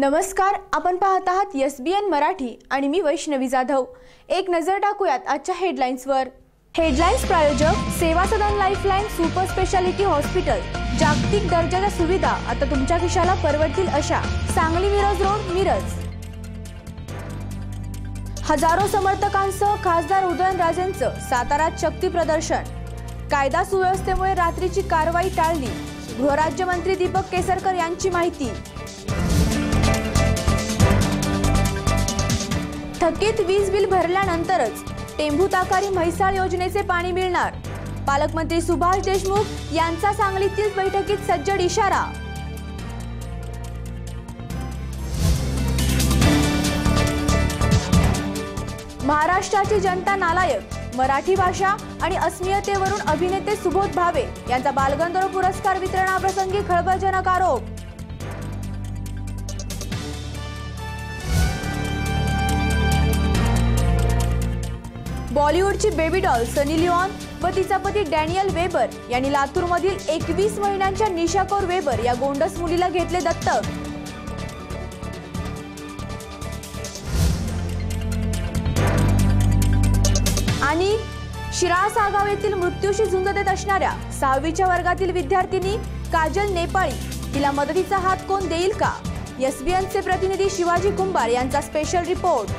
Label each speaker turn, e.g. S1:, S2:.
S1: नमस्कार आपण पाहत आहात एस बी एन मराठी आणि मी वैष्णवी जाधव. एक नजर टाकूयात आजच्या हेडलाईन्सवर हेडलाईन्स प्रायोजक Seva Sadan lifeline super speciality hospital. जागतिक दर्जाच्या सुविधा आता तुमच्या खिशाला परवडतील अशा. सांगली मिरज रोड मिरज. हजारो समर्थकांसह खासदार उदयनराजेंचं सातारात शक्ती प्रदर्शन. कायदा सुव्यवस्थेमुळे रात्रीची कारवाई टाळली. गृहराज्यमंत्री दीपक केसरकर यांची माहिती. थकीत वीज बिल भरल्यानंतरच टेंभू ताकारी म्हैसाळ योजनेचे पाणी मिळणार. पालकमंत्री सुभाष देशमुख यांचा सांगलीतील बैठकीत सज्जड इशारा. महाराष्ट्राची जनता नालायक मराठी भाषा आणि अस्मियतेवरून अभिनेते सुबोध भावे यांचा बालगंधर्व पुरस्कार वितरणाप्रसंगी खळबळजनक आरोप. बॉलिवूडची बेबी डॉल सनी लिओन व तिचा पती डॅनियल वेबर यांनी लातूरमधील एकवीस महिन्यांच्या निशा कौर वेबर या गोंडस मुलीला घेतले दत्तक. आणि शिराळ सागाव येथील मृत्यूशी झुंज देत असणाऱ्या सहावीच्या वर्गातील विद्यार्थिनी काजल नेपाळी तिला मदतीचा हात कोण देईल का? एसबीएनचे प्रतिनिधी शिवाजी कुंभार यांचा स्पेशल रिपोर्ट